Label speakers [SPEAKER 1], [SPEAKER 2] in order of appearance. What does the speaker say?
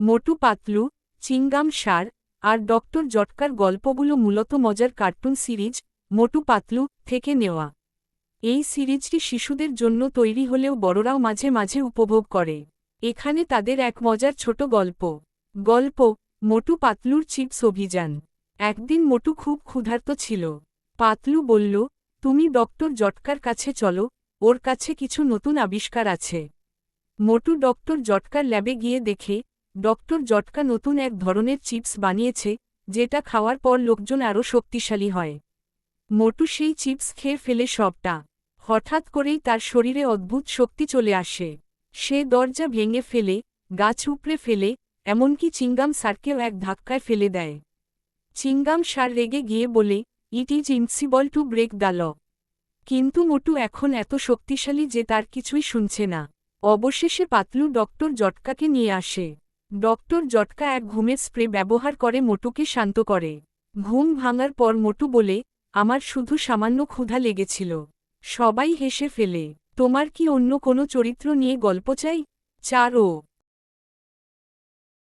[SPEAKER 1] মোটু পাতলু, চিংগাম সার, আর doctor জটকার গল্পগুলো মূলত মজার কার্টুন সিরিজ, মোটু পাতলু, থেকে নেওয়া। এই সিরিজটি শিশুদের জন্য তৈরি হলেও বড়রাও মাঝে মাঝে উপভোগ করে। এখানে তাদের এক মজার ছোট গল্প। গল্প, মোটু পাতলুর চিপস অভিযান। একদিন মোটু খুব ক্ষুধার্ত ছিল। পাতলু বলল, তুমি ডক্টর জটকার কাছে চলো, ওর কাছে কিছু নতুন আবিষ্কার আছে। মোটু ডক্টর জটকার ল্যাবে গিয়ে দেখে ডক্টর জটকা নতুন এক ধরনের চিপস বানিয়েছে, যেটা খাওয়ার পর লোকজন আরও শক্তিশালী হয়। মোটু সেই চিপস খেয়ে ফেলে সবটা। হঠাৎ করেই তার শরীরে অদ্ভুত শক্তি চলে আসে। সে দরজা ভেঙে ফেলে গাছ উপড়ে ফেলে, এমনকি চিঙ্গাম সারকেও এক ধাক্কায় ফেলে দেয়। চিঙ্গাম সার রেগে গিয়ে বলে, it is impossible to break the law. কিন্তু মোটু এখন এত শক্তিশালী যে তার কিছুই শুনছে না। অবশেষে পাতলু ডক্টর জটকাকে নিয়ে আসে। ডক্টর জটকা এক ঘুমের স্প্রে ব্যবহার করে মোটুকে শান্ত করে। ঘুম ভাঙার পর মোটু বলে, আমার শুধু সামান্য ক্ষুধা লেগেছিল। সবাই হেসে ফেলে। তোমার কি অন্য কোনো চরিত্র নিয়ে গল্প চাই? চারও